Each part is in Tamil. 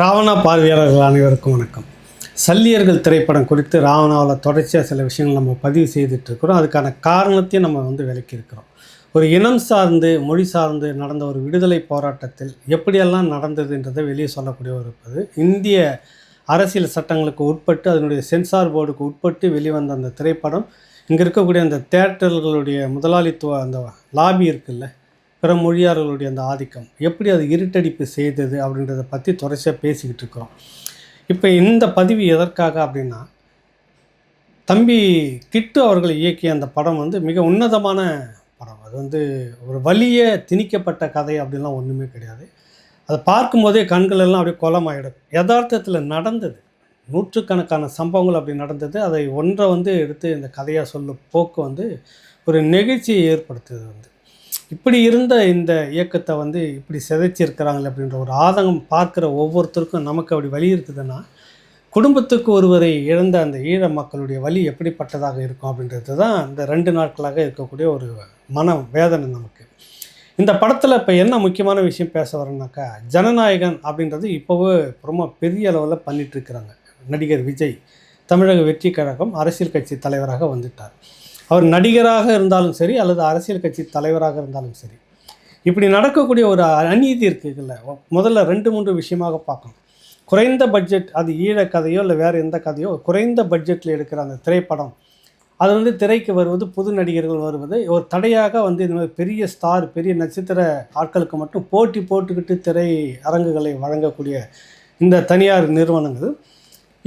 ராவணா பார்வையாளர்கள் அனைவருக்கும் வணக்கம். சல்லியர்கள் திரைப்படம் குறித்து ராவணாவில் தொடர்ச்சியாக சில விஷயங்கள் நம்ம பதிவு செய்துட்டு இருக்கிறோம். அதுக்கான காரணத்தையும் நம்ம வந்து விளக்கியிருக்கிறோம் ஒரு இனம் சார்ந்து மொழி சார்ந்து நடந்த ஒரு விடுதலை போராட்டத்தில் எப்படியெல்லாம் நடந்ததுன்றதை வெளியே சொல்லக்கூடிய ஒரு இருப்பது இந்திய அரசியல் சட்டங்களுக்கு உட்பட்டு அதனுடைய சென்சார் போர்டுக்கு உட்பட்டு வெளிவந்த அந்த திரைப்படம் இங்கே இருக்கக்கூடிய அந்த தேட்டர்களுடைய முதலாளித்துவ அந்த லாபி இருக்குல்ல பிற மொழியாளர்களுடைய அந்த ஆதிக்கம். எப்படி அது இருட்டடிப்பு செய்தது அப்படின்றத பற்றி தொடர்ச்சியாக பேசிக்கிட்டு இருக்கிறோம். இப்போ இந்த பதிவு எதற்காக அப்படின்னா தம்பி கிட்டு அவர்கள் இயக்கிய அந்த படம் வந்து மிக உன்னதமான படம். அது வந்து ஒரு வலிய திணிக்கப்பட்ட கதை அப்படின்லாம் ஒன்றுமே கிடையாது. அதை பார்க்கும்போதே கண்கள் எல்லாம் அப்படியே குளமாயிடும். யதார்த்தத்தில் நடந்தது. நூற்றுக்கணக்கான சம்பவங்கள் அப்படி நடந்தது. அதை ஒன்றை வந்து எடுத்து இந்த கதையாக சொல்லும் போக்கு வந்து ஒரு நெகிழ்ச்சியை ஏற்படுத்துது வந்து. இப்படி இருந்த இந்த இயக்கத்தை வந்து இப்படி சிதைச்சிருக்கிறாங்களே அப்படின்ற ஒரு ஆதங்கம் பார்க்குற ஒவ்வொருத்தருக்கும் நமக்கு அப்படி வலி இருக்குதுன்னா குடும்பத்துக்கு ஒருவரை இழந்த அந்த ஈழ மக்களுடைய வலி எப்படிப்பட்டதாக இருக்கும் அப்படின்றது தான் இந்த ரெண்டு நாட்களாக இருக்கக்கூடிய ஒரு மன வேதனை நமக்கு. இந்த படத்தில் இப்போ என்ன முக்கியமான விஷயம் பேச வரேன்னாக்கா ஜனநாயகன் அப்படின்றது இப்போவே ரொம்ப பெரிய அளவில் பண்ணிகிட்ருக்கிறாங்க நடிகர் விஜய் தமிழக வெற்றி கழகம் அரசியல் கட்சி தலைவராக வந்துட்டார். அவர் நடிகராக இருந்தாலும் சரி அல்லது அரசியல் கட்சி தலைவராக இருந்தாலும் சரி. இப்படி நடக்கக்கூடிய ஒரு அநீதி இருக்குதுல்ல. முதல்ல ரெண்டு மூன்று விஷயமாக பார்க்கணும். குறைந்த பட்ஜெட் அது ஈழ கதையோ இல்லை வேறு எந்த கதையோ குறைந்த பட்ஜெட்டில் எடுக்கிற அந்த திரைப்படம் அது வந்து திரைக்கு வருவது புது நடிகர்கள் வருவது ஒரு தடையாக வந்து இந்த மாதிரி பெரிய ஸ்டார் பெரிய நட்சத்திர ஆட்களுக்கு மட்டும் போட்டி போட்டுக்கிட்டு திரை அரங்குகளை வழங்கக்கூடிய இந்த தனியார் நிறுவனங்கள்.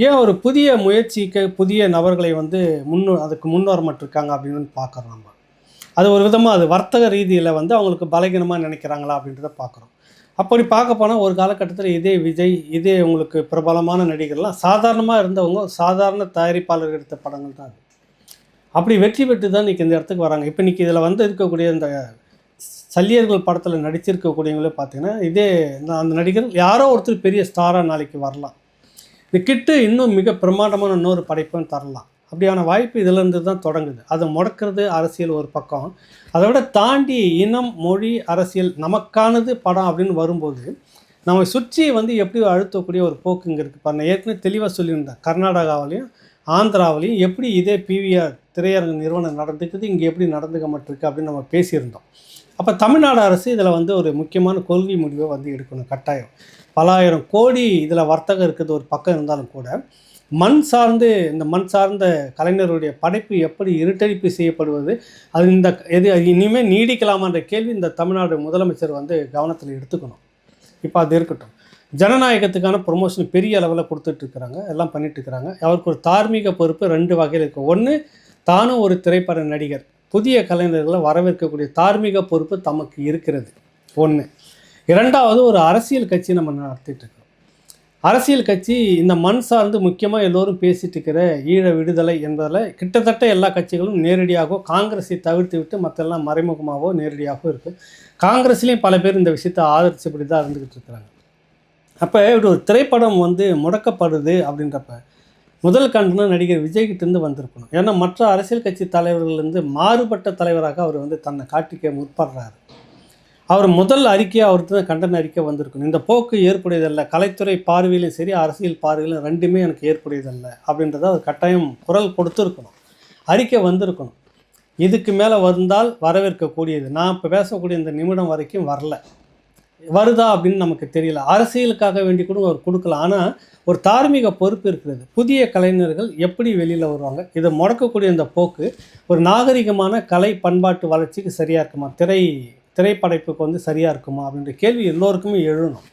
ஏன் ஒரு புதிய முயற்சிக்கு புதிய நபர்களை வந்து முன்னு அதுக்கு முன்வரமட்டிருக்காங்க அப்படின்னு பார்க்குறோம் நம்ம. அது ஒரு விதமாக அது வர்த்தக ரீதியில் வந்து அவங்களுக்கு பலகீனமாக நினைக்கிறாங்களா அப்படின்றத பார்க்குறோம். அப்படி பார்க்க போனால் ஒரு காலகட்டத்தில் இதே விஜய் இதே உங்களுக்கு பிரபலமான நடிகர்லாம் சாதாரணமாக இருந்தவங்க சாதாரண தயாரிப்பாளர் எடுத்த படங்கள் தான் அது. அப்படி வெற்றி பெற்று தான் இன்றைக்கி இந்த இடத்துக்கு வராங்க. இப்போ இன்றைக்கி இதில் வந்து இருக்கக்கூடிய இந்த சல்லியர்கள் படத்தில் நடிச்சிருக்கக்கூடியவங்களே பார்த்தீங்கன்னா இதே அந்த நடிகர் யாரோ ஒருத்தர் பெரிய ஸ்டாராக நாளைக்கு வரலாம். இந்த கிட்டு இன்னும் மிக பிரமாண்டமான இன்னொரு படைப்புன்னு தரலாம். அப்படியான வாய்ப்பு இதிலிருந்து தான் தொடங்குது. அதை முடக்கிறது அரசியல் ஒரு பக்கம். அதை விட தாண்டி இனம் மொழி அரசியல் நமக்கானது படம் அப்படின்னு வரும்போது நம்ம சுற்றி வந்து எப்படி அழுத்தக்கூடிய ஒரு போக்கு இங்கே இருக்குது பாருங்க. ஏற்கனவே தெளிவாக சொல்லியிருந்தேன் கர்நாடகாவிலையும் ஆந்திராவிலையும் எப்படி இதே பிவிஆர் திரையரங்கு நிறுவனம் நடந்துக்குது இங்கே எப்படி நடந்துக்க மாட்டிருக்கு அப்படின்னு நம்ம பேசியிருந்தோம். அப்போ தமிழ்நாடு அரசு இதில் வந்து ஒரு முக்கியமான கொள்கை முடிவை வந்து எடுக்கணும். கட்டாயம். பலாயிரம் கோடி இதில் வர்த்தகம் இருக்குது ஒரு பக்கம் இருந்தாலும் கூட மண் சார்ந்து இந்த மண் சார்ந்த கலைஞருடைய படைப்பு எப்படி இருட்டடிப்பு செய்யப்படுவது? அது இந்த எது இனிமேல் நீடிக்கலாமான்ற கேள்வி இந்த தமிழ்நாடு முதலமைச்சர் வந்து கவனத்தில் எடுத்துக்கணும். இப்போ அது இருக்கட்டும். ஜனநாயகத்துக்கான ப்ரொமோஷன் பெரிய அளவில் கொடுத்துட்ருக்குறாங்க எல்லாம் பண்ணிட்டுருக்கிறாங்க அவருக்கு ஒரு தார்மீக பொறுப்பு ரெண்டு வகையில் இருக்குது ஒன்று தானும் ஒரு திரைப்பட நடிகர். புதிய கலைஞர்களை வரவேற்கக்கூடிய தார்மீக பொறுப்பு தமக்கு இருக்கிறது. ஒன்று இரண்டாவது ஒரு அரசியல் கட்சி நம்ம நடத்திட்டு இருக்கோம். அரசியல் கட்சி இந்த மண் சார்ந்து முக்கியமாக எல்லோரும் பேசிட்டு இருக்கிற ஈழ விடுதலை என்பதில் கிட்டத்தட்ட எல்லா கட்சிகளும் நேரடியாகவோ காங்கிரஸை தவிர்த்து விட்டு மற்றெல்லாம் மறைமுகமாகவோ நேரடியாகவோ இருக்குது காங்கிரஸ்லேயும் பல பேர் இந்த விஷயத்தை ஆதரிச்சபடி தான் இருந்துக்கிட்டு இருக்கிறாங்க. அப்போ இப்படி ஒரு திரைப்படம் வந்து முடக்கப்படுது அப்படின்றப்ப முதல் கண்டனம் நடிகர் விஜய்கிட்டேருந்து வந்திருக்கணும். ஏன்னா மற்ற அரசியல் கட்சி தலைவர்கள்லேருந்து மாறுபட்ட தலைவராக அவர் வந்து தன்னை காட்டிக்க முற்படுறாரு. அவர் முதல் அறிக்கையாக அவருக்கு தான் கண்டன அறிக்கை வந்திருக்கணும். இந்த போக்கு ஏற்புடையதல்ல. கலைத்துறை பார்வையிலும் சரி அரசியல் பார்வையிலும் ரெண்டுமே எனக்கு ஏற்புடையதல்ல அப்படின்றத அவர் கட்டாயம் குரல் கொடுத்துருக்கணும். அறிக்கை வந்திருக்கணும். இதுக்கு மேலே வந்தால் வரவேற்கக்கூடியது. நான் இப்போ பேசக்கூடிய இந்த நிமிடம் வரைக்கும் வரல. வருதா அப்படின்னு நமக்கு தெரியல. அரசியலுக்காக வேண்டி கூட அவர் கொடுக்கலாம் ஆனால் ஒரு தார்மீக பொறுப்பு இருக்கிறது. புதிய கலைஞர்கள் எப்படி வெளியில் வருவாங்க? இதை முடக்கக்கூடிய இந்த போக்கு ஒரு நாகரிகமான கலை பண்பாட்டு வளர்ச்சிக்கு சரியாக இருக்குமா? திரை திரைப்படைப்புக்கு வந்து சரியாக இருக்குமா அப்படின்ற கேள்வி எல்லோருக்குமே எழுணும்.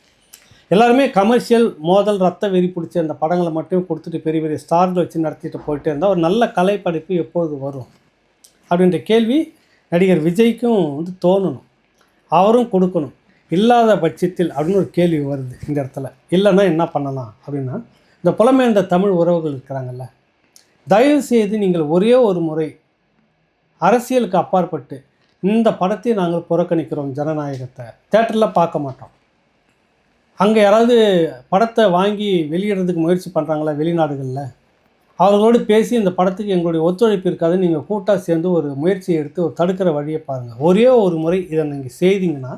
எல்லாருமே கமர்ஷியல் மோதல் ரத்த வெறி பிடிச்ச அந்த படங்களை மட்டும் கொடுத்துட்டு பெரிய பெரிய ஸ்டார்கள் வச்சு நடத்திட்டு போயிட்டே இருந்தால் ஒரு நல்ல கலைப்படைப்பு எப்போது வரும்? அப்படின்ற கேள்வி நடிகர் விஜய்க்கும் வந்து தோணணும். அவரும் கொடுக்கணும். இல்லாத பட்சத்தில் அப்படின்னு ஒரு கேள்வி வருது இந்த இடத்துல. இல்லைன்னா என்ன பண்ணலாம் அப்படின்னா இந்த புலமையந்த தமிழ் உறவுகள் இருக்கிறாங்கல்ல தயவு செய்து நீங்கள் ஒரே ஒரு முறை அரசியலுக்கு அப்பாற்பட்டு இந்த படத்தை நாங்கள் புறக்கணிக்கிறோம் ஜனநாயகத்தை. தேட்டரில் பார்க்க மாட்டோம். அங்கே யாராவது படத்தை வாங்கி வெளியிடுறதுக்கு முயற்சி பண்ணுறாங்களா வெளிநாடுகளில்? அவர்களோடு பேசி இந்த படத்துக்கு எங்களுடைய ஒத்துழைப்பு இருக்காது நீங்கள் கூட்டாக சேர்ந்து ஒரு முயற்சியை எடுத்து ஒரு தடுக்கிற வழியை பாருங்கள் ஒரே ஒரு முறை இதை நீங்கள் செய்தீங்கன்னா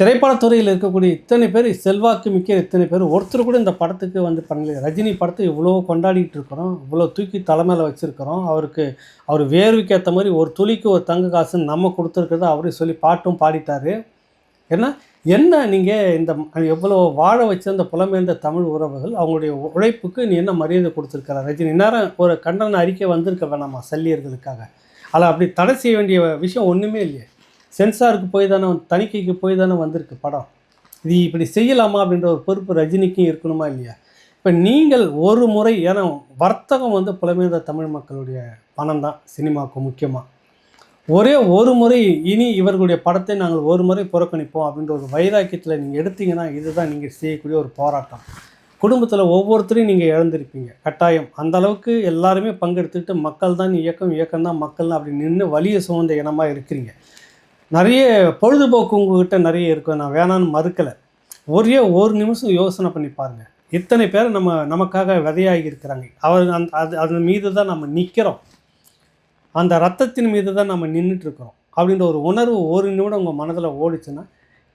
திரைப்படத்துறையில் இருக்கக்கூடிய இத்தனை பேர் செல்வாக்கு மிக்க இத்தனை பேர் ஒருத்தர் கூட இந்த படத்துக்கு வந்து பண்ணல. ரஜினி படத்தை இவ்வளோ கொண்டாடிட்டு இருக்கிறோம் இவ்வளோ தூக்கி தலைமையில் வச்சுருக்கிறோம். அவருக்கு அவர் வேர்வைக்கு ஏற்ற மாதிரி ஒரு துளிக்கு ஒரு தங்க காசுன்னு நம்ம கொடுத்துருக்கிறத அவரே சொல்லி பாட்டும் பாடிட்டார். ஏன்னா என்ன நீங்கள் இந்த எவ்வளோ வாழ வச்ச அந்த தமிழ் உறவுகள் அவங்களுடைய உழைப்புக்கு நீ என்ன மரியாதை கொடுத்துருக்கிற? ரஜினி நேரம் ஒரு கண்டன அறிக்கை வந்திருக்க வேணாமா சல்லியர்களுக்காக? அதில் அப்படி தடை செய்ய வேண்டிய விஷயம் ஒன்றுமே இல்லையே. சென்சாருக்கு போய் தானே தணிக்கைக்கு போய் தானே வந்திருக்கு படம். இது இப்படி செய்யலாமா அப்படின்ற ஒரு பொறுப்பு ரஜினிக்கும் இருக்கணுமா இல்லையா? இப்போ நீங்கள் ஒரு முறை ஏன்னா வர்த்தகம் வந்து புலம்பெயர்ந்த தமிழ் மக்களுடைய பணம் தான் சினிமாவுக்கு முக்கியமாக ஒரே ஒரு முறை இனி இவர்களுடைய படத்தை நாங்கள் ஒரு முறை புறக்கணிப்போம் அப்படின்ற ஒரு வைராக்கியத்தில் நீங்கள் எடுத்தீங்கன்னா இதுதான் நீங்கள் செய்யக்கூடிய ஒரு போராட்டம். குடும்பத்தில் ஒவ்வொருத்தரையும் நீங்கள் இழந்திருப்பீங்க. கட்டாயம். அந்த அளவுக்கு எல்லாருமே பங்கெடுத்துக்கிட்டு மக்கள் தான் இயக்கம் இயக்கம் தான் மக்கள் தான் அப்படி நின்று வலிய சுமந்த இனமாக இருக்கிறீங்க. நிறைய பொழுதுபோக்கு உங்ககிட்ட நிறைய இருக்கும் நான் வேணான்னு மறுக்கலை. ஒரே ஒரு நிமிஷம் யோசனை பண்ணி பாருங்கள் இத்தனை பேர் நம்ம நமக்காக விதையாகி இருக்கிறாங்க. அவர் அந்த அது அதன் மீது தான் நம்ம நிற்கிறோம் அந்த ரத்தத்தின் மீது தான் நம்ம நின்றுட்டு இருக்கிறோம். அப்படின்ற ஒரு உணர்வு ஒரு நிமிடம் உங்கள் மனதில் ஓடிச்சுன்னா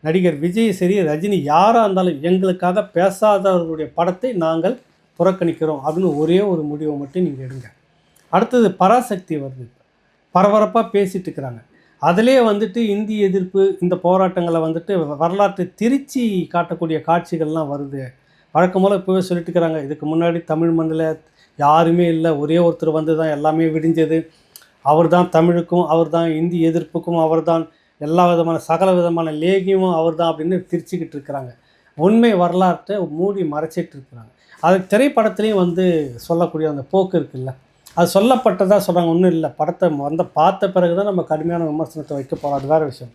நடிகர் விஜய் சரி ரஜினி யாராக இருந்தாலும் எங்களுக்காக பேசாதவர்களுடைய படத்தை நாங்கள் புறக்கணிக்கிறோம் அப்படின்னு ஒரே ஒரு முடிவை மட்டும் நீங்கள் எடுங்க. அடுத்தது பராசக்தி வருது. பரபரப்பாக பேசிட்டு இருக்கிறாங்க. அதிலே வந்துட்டு இந்தி எதிர்ப்பு இந்த போராட்டங்களை வந்துட்டு வரலாற்றை திருச்சி காட்டக்கூடிய காட்சிகள்லாம் வருது. வழக்கம் போல் இப்போவே சொல்லிட்டு இருக்கிறாங்க. இதுக்கு முன்னாடி தமிழ் மண்ணில் யாருமே இல்லை. ஒரே ஒருத்தர் வந்து தான் எல்லாமே விடிஞ்சது. அவர் தான் தமிழுக்கும் அவர் தான் இந்தி எதிர்ப்புக்கும் அவர் தான் எல்லா விதமான சகல விதமான லேகியமும் அவர் தான் அப்படின்னு திரிச்சுக்கிட்டு இருக்கிறாங்க. உண்மை வரலாற்றை மூடி மறைச்சிட்டு இருக்கிறாங்க. அது திரைப்படத்துலேயும் வந்து சொல்லக்கூடிய அந்த போக்கு இருக்குல்ல? அது சொல்லப்பட்டதாக சொல்கிறாங்க ஒன்றும் இல்லை. படத்தை வந்த பார்த்த பிறகு தான் நம்ம கடுமையான விமர்சனத்தை வைக்க போகிறோம் அது வேறு விஷயம்.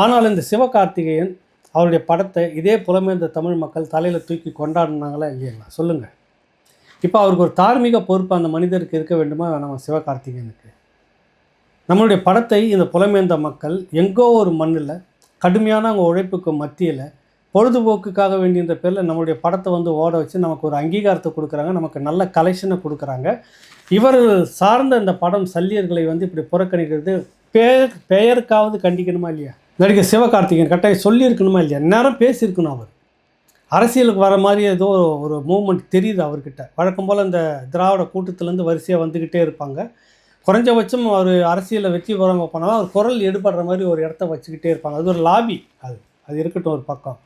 ஆனால் இந்த சிவகார்த்திகேயன் அவருடைய படத்தை இதே புலமேந்த தமிழ் மக்கள் தலையில் தூக்கி கொண்டாடினாங்களா இல்லையா? சொல்லுங்கள் இப்போ அவருக்கு ஒரு தார்மீக பொறுப்பு அந்த மனிதருக்கு இருக்க வேண்டுமா வேணாமா சிவகார்த்திகேயனுக்கு? நம்மளுடைய படத்தை இந்த புலமேந்த மக்கள் எங்கோ ஒரு மண்ணில் கடுமையான அவங்க உழைப்புக்கு மத்தியில் பொழுதுபோக்குக்காக வேண்டியன்ற பேரில் நம்மளுடைய படத்தை வந்து ஓட வச்சு நமக்கு ஒரு அங்கீகாரத்தை கொடுக்குறாங்க. நமக்கு நல்ல கலெக்ஷனை கொடுக்குறாங்க. இவர்கள் சார்ந்த இந்த படம் சல்லியர்களை வந்து இப்படி புறக்கணிக்கிறது பெயர் பெயருக்காவது கண்டிக்கணுமா இல்லையா? நடிகர் சிவகார்த்திகேயன் கட்டாயம் சொல்லியிருக்கணுமா இல்லையா? நேரம் பேசியிருக்கணும் அவர். அரசியலுக்கு வர மாதிரி ஏதோ ஒரு மூமெண்ட் தெரியுது அவர்கிட்ட. வழக்கம் போல் இந்த திராவிட கூட்டத்துலேருந்து வரிசையாக வந்துக்கிட்டே இருப்பாங்க. குறைஞ்சபட்சம் அவர் அரசியலில் வெற்றி பெறாமல் போனாலும் அவர் குரல் எடுபடுற மாதிரி ஒரு இடத்த வச்சுக்கிட்டே இருப்பாங்க. அது ஒரு லாபி அது அது இருக்கட்டும் ஒரு பக்கம்.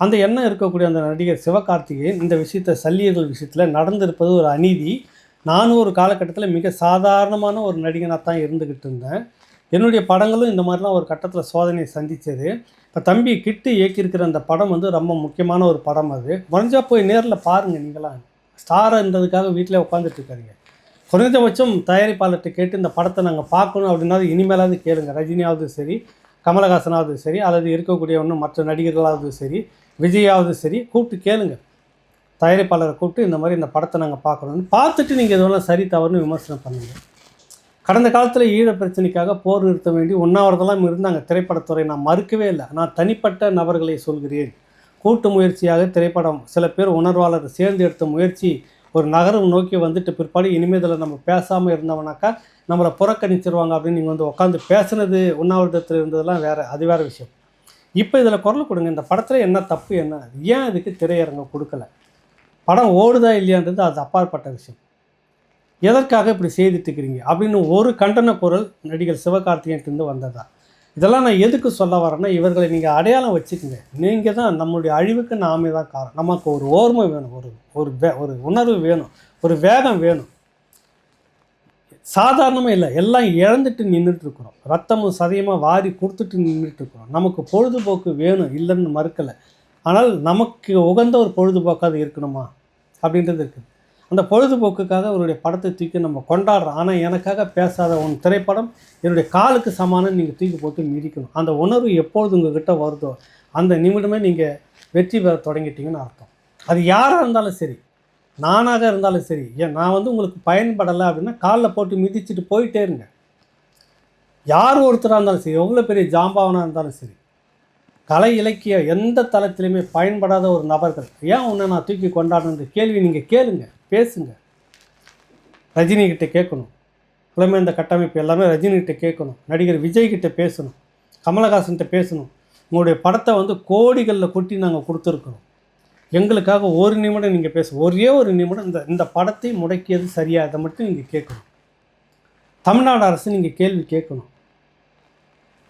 அந்த எண்ணம் இருக்கக்கூடிய அந்த நடிகர் சிவகார்த்திகேயன் இந்த விஷயத்தை சல்லியர்கள் விஷயத்தில் நடந்திருப்பது ஒரு அநீதி. நானும் ஒரு காலகட்டத்தில் மிக சாதாரணமான ஒரு நடிகனாக தான் இருந்துக்கிட்டு இருந்தேன். என்னுடைய படங்களும் இந்த மாதிரிலாம் ஒரு கட்டத்தில் சோதனையை சந்தித்தது இப்போ தம்பி கிட்டு இயக்கியிருக்கிற அந்த படம் வந்து ரொம்ப முக்கியமான ஒரு படம் அது. முடிஞ்சா போய் நேரில் பாருங்கள் நீங்களாம் ஸ்டார்ன்றதுக்காக வீட்டில் உட்காந்துட்டு இருக்காதீங்க. குறைந்தபட்சம் தயாரிப்பாளர்கிட்ட கேட்டு இந்த படத்தை நாங்கள் பார்க்கணும் அப்படின்னாவது இனிமேலாவது கேளுங்க. ரஜினியாவது சரி கமலஹாசனாவது சரி அல்லது இருக்கக்கூடிய ஒன்று மற்ற நடிகர்களாவது சரி விஜயாவது சரி கூப்பிட்டு கேளுங்கள் தயாரிப்பாளரை கூப்பிட்டு இந்த மாதிரி இந்த படத்தை நாங்கள் பார்க்கணும்னு பார்த்துட்டு நீங்கள் இதெல்லாம் சரி தவறுன்னு விமர்சனம் பண்ணுங்க. கடந்த காலத்தில் ஈழ பிரச்சனைக்காக போர் நிறுத்த வேண்டி உண்ணாவிரதெல்லாம் இருந்தாங்க திரைப்படத்துறை நான் மறுக்கவே இல்லை. நான் தனிப்பட்ட நபர்களை சொல்கிறேன். கூட்டு முயற்சியாக திரைப்படம் சில பேர் உணர்வாளர் சேர்ந்து எடுத்த முயற்சி ஒரு நகரம் நோக்கி வந்துட்டு பிற்பாடு இனிமேல் இதில் நம்ம பேசாமல் இருந்தோம்னாக்கா நம்மளை புறக்கணிச்சிருவாங்க அப்படின்னு நீங்கள் வந்து உட்காந்து பேசுனது உண்ணாவிரதத்தில் இருந்ததெல்லாம் வேறு அது வேறு விஷயம். இப்போ இதில் குரல் கொடுங்க. இந்த படத்தில் என்ன தப்பு என்ன? ஏன் இதுக்கு திரையரங்கம் கொடுக்கல? படம் ஓடுதா இல்லையான்றது அது அப்பாற்பட்ட விஷயம். எதற்காக இப்படி செய்துட்டு இருக்கிறீங்க அப்படின்னு ஒரு கண்டன குரல் நடிகர் சிவகார்த்திகேயன்ட்டு வந்ததா? இதெல்லாம் நான் எதுக்கு சொல்ல வரேன்னா இவர்களை நீங்கள் அடையாளம் வச்சுக்கோங்க. நீங்கள் தான் நம்மளுடைய அழிவுக்கு நாமே தான் காரணம். நமக்கு ஒரு ஓர்மை வேணும் ஒரு ஒரு வே ஒரு உணர்வு வேணும் ஒரு வேகம் வேணும். சாதாரணமாக இல்லை எல்லாம் இழந்துட்டு நின்றுட்டு இருக்கிறோம் ரத்தமும் சதையமாக வாரி கொடுத்துட்டு நின்றுட்டு இருக்கிறோம் நமக்கு பொழுதுபோக்கு வேணும் இல்லைன்னு மறுக்கலை. ஆனால் நமக்கு உகந்த ஒரு பொழுதுபோக்காக இருக்கணுமா? அப்படின்றது இருக்குது அந்த பொழுதுபோக்குக்காக அவருடைய படத்தை தூக்கி நம்ம கொண்டாடுறோம். ஆனால் எனக்காக பேசாத உன் திரைப்படம் என்னுடைய காலுக்கு சமானம் நீங்கள் தூக்கி போட்டு மிதிக்கணும். அந்த உணர்வு எப்பொழுது உங்ககிட்ட வருதோ அந்த நிமிடமே நீங்கள் வெற்றி பெற தொடங்கிட்டீங்கன்னு அர்த்தம். அது யாராக இருந்தாலும் சரி நானாக இருந்தாலும் சரி ஏன் நான் வந்து உங்களுக்கு பயன்படலை அப்படின்னா காலில் போட்டு மிதிச்சுட்டு போயிட்டே இருங்க. யார் ஒருத்தராக இருந்தாலும் சரி எவ்வளோ பெரிய ஜாம்பாவனாக இருந்தாலும் சரி கலை இலக்கிய எந்த தளத்திலையுமே பயன்படாத ஒரு நபர்கள். ஏன் உன்னை நான் தூக்கி கொண்டாடுன்ற கேள்வி நீங்கள் கேளுங்க பேசுங்க. ரஜினிகிட்ட கேட்கணும். புலமே இந்த கட்டமைப்பு எல்லாமே ரஜினிகிட்ட கேட்கணும். நடிகர் விஜய்கிட்ட பேசணும். கமலஹாசன்கிட்ட பேசணும். உங்களுடைய படத்தை வந்து கோடிகளில் கொட்டி நாங்கள் கொடுத்துருக்குறோம். எங்களுக்காக ஒரு நிமிடம் நீங்கள் பேச ஒரே ஒரு நிமிடம் இந்த இந்த படத்தை முடக்கியது சரியாக அதை மட்டும் நீங்கள் கேட்கணும். தமிழ்நாடு அரசு நீங்கள் கேள்வி கேட்கணும்.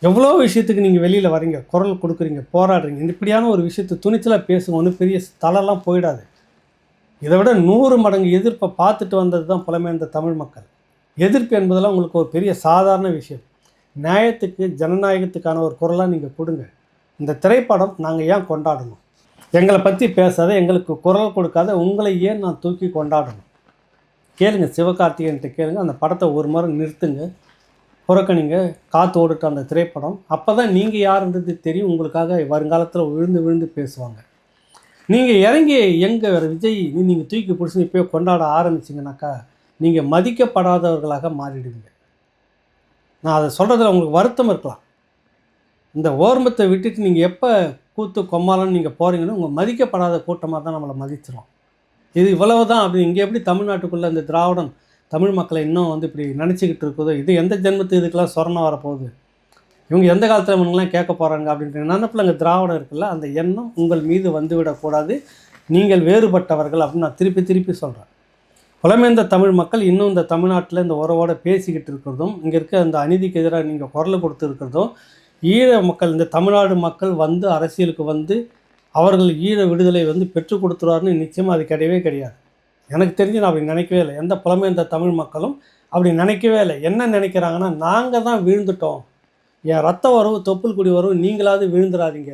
எவ்வளோ விஷயத்துக்கு நீங்கள் வெளியில் வரீங்க குரல் கொடுக்குறீங்க போராடுறீங்க இப்படியான ஒரு விஷயத்தை துணிச்சலாக பேசுங்க ஒன்றும் பெரிய தலைலாம் போயிடாது. இதை விட நூறு மடங்கு எதிர்ப்பை பார்த்துட்டு வந்தது தான் புலமைந்த தமிழ் மக்கள். எதிர்ப்பு என்பதெல்லாம் உங்களுக்கு ஒரு பெரிய சாதாரண விஷயம். நியாயத்துக்கு ஜனநாயகத்துக்கான ஒரு குரலாக நீங்கள் கொடுங்க. இந்த திரைப்படம் நாங்கள் ஏன் கொண்டாடணும்? எங்களை பற்றி பேசாத எங்களுக்கு குரல் கொடுக்காத உங்களை ஏன் நான் தூக்கி கொண்டாடணும்? கேளுங்க சிவகார்த்திகேயன்ட்ட கேளுங்க அந்த படத்தை ஒரு முறை நிறுத்துங்க. புறக்கணிங்க காத்து ஓடுட்ட அந்த திரைப்படம். அப்போ தான் நீங்கள் யாருன்றது தெரியும். உங்களுக்காக வருங்காலத்தில் விழுந்து விழுந்து பேசுவாங்க. நீங்கள் இறங்கி எங்கே வேறு விஜய் நீங்கள் தூக்கி பிடிச்சி இப்போயே கொண்டாட ஆரம்பிச்சிங்கனாக்கா நீங்கள் மதிக்கப்படாதவர்களாக மாறிடுவீங்க. நான் அதை சொல்கிறதுல உங்களுக்கு வருத்தம் இருக்கலாம். இந்த ஓர்மத்தை விட்டுட்டு நீங்கள் எப்போ கூத்து கொம்மாலன்னு நீங்கள் போகிறீங்கன்னா உங்கள் மதிக்கப்படாத கூட்டமாக தான் நம்மளை மதிச்சிடும் இது இவ்வளவு தான் அப்படி இங்கே எப்படி தமிழ்நாட்டுக்குள்ளே இந்த திராவிடம் தமிழ் மக்களை இன்னும் வந்து இப்படி நினச்சிக்கிட்டு இருக்குதோ இது எந்த ஜென்மத்து இதுக்கெல்லாம் சொரணம் வரப்போகுது? இவங்க எந்த காலத்தில் இவங்கெல்லாம் கேட்க போகிறாங்க அப்படின்ற நினப்பில் அங்கே திராவிடம் இருக்குல்ல அந்த எண்ணம் உங்கள் மீது வந்துவிடக்கூடாது நீங்கள் வேறுபட்டவர்கள் அப்படின்னு நான் திருப்பி திருப்பி சொல்கிறேன் புலமேந்த தமிழ் மக்கள் இன்னும் இந்த தமிழ்நாட்டில் இந்த உறவோடு பேசிக்கிட்டு இருக்கிறதும் இங்கே இருக்க அந்த அநீதிக்கு எதிராக நீங்கள் குரல் கொடுத்துருக்கிறதும் ஈழ மக்கள் இந்த தமிழ்நாடு மக்கள் வந்து அரசியலுக்கு வந்து அவர்கள் ஈழ விடுதலை வந்து பெற்றுக் கொடுத்துருவாருன்னு நிச்சயமாக அது கிடையவே கிடையாது. எனக்கு தெரிஞ்சு நான் அப்படி நினைக்கவே இல்லை. எந்த புலமேந்த தமிழ் மக்களும் அப்படி நினைக்கவே இல்லை. என்ன நினைக்கிறாங்கன்னா நாங்கள் தான் வீழ்ந்துட்டோம். என் ரத்த உறவு தொப்புள் குடி வரவு நீங்களாவது விழுந்துடாதீங்க.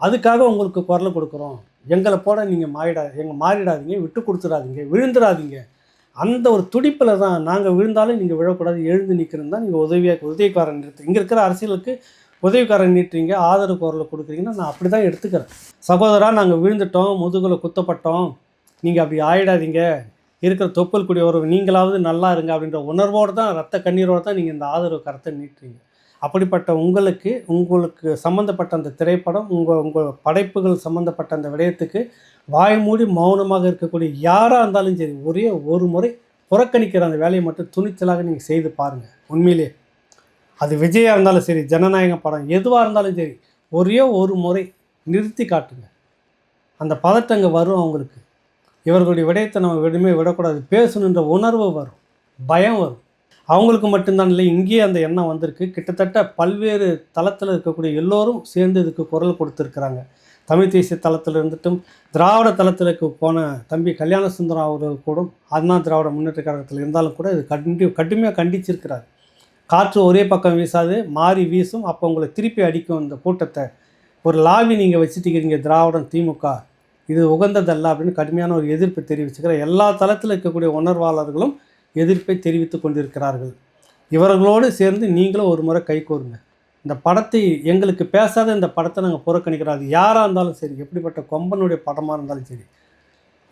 அதுக்காக உங்களுக்கு குரல் கொடுக்குறோம். எங்களை போட நீங்கள் மாறிடா எங்கள் மாறிடாதீங்க விட்டு கொடுத்துடாதீங்க விழுந்துடாதீங்க. அந்த ஒரு துடிப்பில் தான் நாங்கள் விழுந்தாலும் நீங்கள் விழக்கூடாது. எழுந்து நிற்கிறது தான் நீங்கள் உதவியாக உதவிக்காரன் நிறுத்து. இங்கே இருக்கிற அரசியலுக்கு உதவிக்காரன் நீட்டுறீங்க ஆதரவு குரலை கொடுக்குறீங்கன்னா நான் அப்படி தான் எடுத்துக்கிறேன். சகோதரா நாங்கள் விழுந்துட்டோம் முதுகில் குத்தப்பட்டோம். நீங்கள் அப்படி ஆயிடாதீங்க. இருக்கிற தொப்பல் கூடிய உறவு நீங்களாவது நல்லா இருங்க அப்படின்ற உணர்வோடு தான் ரத்த கண்ணீரோடு தான் நீங்கள் இந்த ஆதரவு கருத்தை நீட்டுறீங்க. அப்படிப்பட்ட உங்களுக்கு உங்களுக்கு சம்மந்தப்பட்ட அந்த திரைப்படம் உங்கள் உங்கள் படைப்புகள் சம்மந்தப்பட்ட அந்த விடயத்துக்கு வாய் மூடி மௌனமாக இருக்கக்கூடிய யாராக இருந்தாலும் சரி ஒரே ஒரு முறை புறக்கணிக்கிற அந்த வேலையை மட்டும் துணிச்சலாக நீங்கள் செய்து பாருங்கள் உண்மையிலே. அது விஜயாக இருந்தாலும் சரி ஜனநாயக படம் எதுவாக இருந்தாலும் சரி ஒரே ஒரு முறை நிறுத்தி காட்டுங்க. அந்த பதட்டங்க வரும் அவங்களுக்கு. இவர்களுடைய விடயத்தை நம்ம விடுமே விடக்கூடாது. பேசணுன்ற உணர்வு வரும். பயம் வரும். அவங்களுக்கு மட்டும்தான் இல்லை இங்கேயே அந்த எண்ணம் வந்திருக்கு. கிட்டத்தட்ட பல்வேறு தளத்தில் இருக்கக்கூடிய எல்லோரும் சேர்ந்து இதுக்கு குரல் கொடுத்துருக்குறாங்க. தமிழ் தேசிய தளத்தில் இருந்துட்டும் திராவிட தளத்திற்கு போன தம்பி கல்யாண சுந்தரம் அவர்கள் கூட அண்ணா திராவிட முன்னேற்ற கழகத்தில் இருந்தாலும் கூட இது கண்டி கடுமையாக கண்டிச்சிருக்கிறார். காற்று ஒரே பக்கம் வீசாது மாறி வீசும் அப்போ உங்களை திருப்பி அடிக்கும் இந்த கூட்டத்தை ஒரு லாவி நீங்கள் வச்சுட்டிக்கிறீங்க திராவிடம் திமுக. இது உகந்ததல்ல அப்படின்னு கடுமையான ஒரு எதிர்ப்பு தெரிவிச்சுக்கிற எல்லா தளத்தில் இருக்கக்கூடிய உணர்வாளர்களும் எதிர்ப்பை தெரிவித்து கொண்டிருக்கிறார்கள். இவர்களோடு சேர்ந்து நீங்களும் ஒரு முறை கை கூறுங்க இந்த படத்தை எங்களுக்கு பேசாத இந்த படத்தை நாங்கள் புறக்கணிக்கிறோம். அது யாராக இருந்தாலும் சரி எப்படிப்பட்ட கொம்பனுடைய படமாக இருந்தாலும் சரி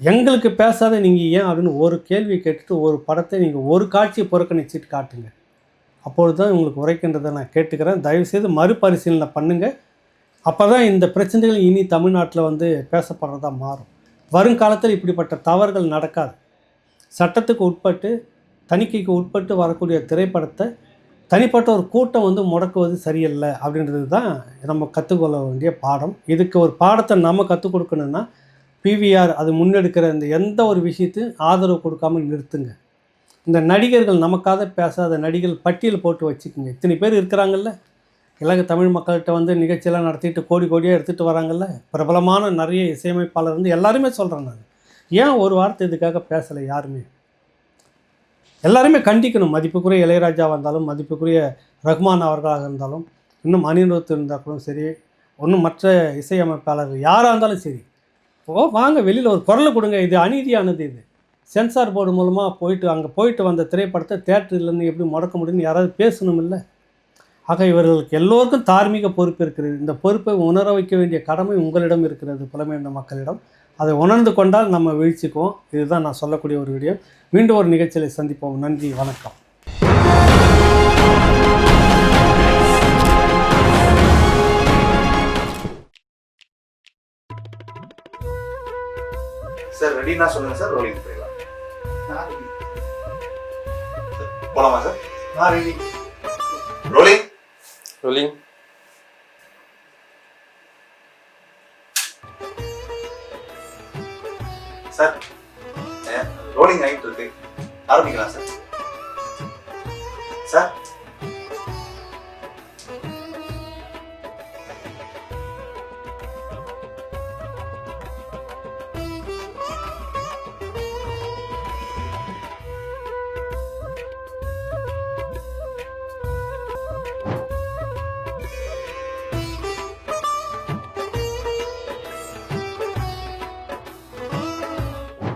எங்களுக்கு பேசாத நீங்கள் ஏன் அப்படின்னு ஒரு கேள்வி கேட்டுட்டு ஒரு படத்தை நீங்கள் ஒரு காட்சியை புறக்கணிச்சிட்டு காட்டுங்க. அப்பொழுது தான் உங்களுக்கு உரைக்கின்றதை நான் கேட்டுக்கிறேன். தயவுசெய்து மறுபரிசீலனை பண்ணுங்கள் அப்போ தான் இந்த பிரச்சனைகள் இனி தமிழ்நாட்டில் வந்து பேசப்படுறதா மாறும். வருங்காலத்தில் இப்படிப்பட்ட தவறுகள் நடக்காது. சட்டத்துக்கு உட்பட்டு தணிக்கைக்கு உட்பட்டு வரக்கூடிய திரைப்படத்தை தனிப்பட்ட ஒரு கூட்டம் வந்து முடக்குவது சரியில்லை அப்படின்றது தான் நம்ம கற்றுக்கொள்ள வேண்டிய பாடம். இதுக்கு ஒரு பாடத்தை நம்ம கற்றுக் கொடுக்கணுன்னா பிவிஆர் அது முன்னெடுக்கிற இந்த எந்த ஒரு விஷயத்தையும் ஆதரவு கொடுக்காம நிறுத்துங்க. இந்த நடிகர்கள் நமக்காக பேசாத நடிகர்கள் பட்டியல் போட்டு வச்சுக்கோங்க. இத்தனை பேர் இருக்கிறாங்கல்ல? இலங்கை தமிழ் மக்கள்கிட்ட வந்து நிகழ்ச்சியெல்லாம் நடத்திட்டு கோடி கோடியாக எடுத்துகிட்டு வராங்கல்ல? பிரபலமான நிறைய இசையமைப்பாளர் வந்து எல்லாருமே சொல்கிறேன் நான். ஏன் ஒரு வார்த்தை இதுக்காக பேசலை யாருமே? எல்லாருமே கண்டிக்கணும். மதிப்புக்குரிய இளையராஜா வந்தாலும் மதிப்புக்குரிய ரஹ்மான் அவர்களாக இருந்தாலும் இன்னும் அனிருத் இருந்தால் கூட சரி ஒன்றும் மற்ற இசையமைப்பாளர்கள் யாராக இருந்தாலும் சரி ஓ வாங்க வெளியில் ஒரு குரலை கொடுங்க. இது அநீதியானது இது. சென்சார் போர்டு மூலமாக போயிட்டு அங்கே போயிட்டு வந்த திரைப்படத்தை தேட்டரிலேருந்து எப்படி முடக்க முடியும்னு யாராவது பேசணும் இல்லை ஆக இவர்களுக்கு எல்லோருக்கும் தார்மீக பொறுப்பு இருக்கிறது. இந்த பொறுப்பை உணர வைக்க வேண்டிய கடமை உங்களிடம் இருக்கிறது புலமையான மக்களிடம். அதை உணர்ந்து கொண்டால் நம்ம வீழ்ச்சிக்குவோம் இதுதான் நான் சொல்லக்கூடிய ஒரு வீடியோ. மீண்டும் ஒரு நிகழ்ச்சியில் சந்திப்போம். நன்றி வணக்கம். சார் ரெடினா சொல்லுங்க சார். ரோலிங் போயிடலாம். போலாமா சார்? நான் ready rolling Rolling. Sir rolling ஆகிட்டு இருக்கு ஆரம்பிக்கலாம் சார் சார்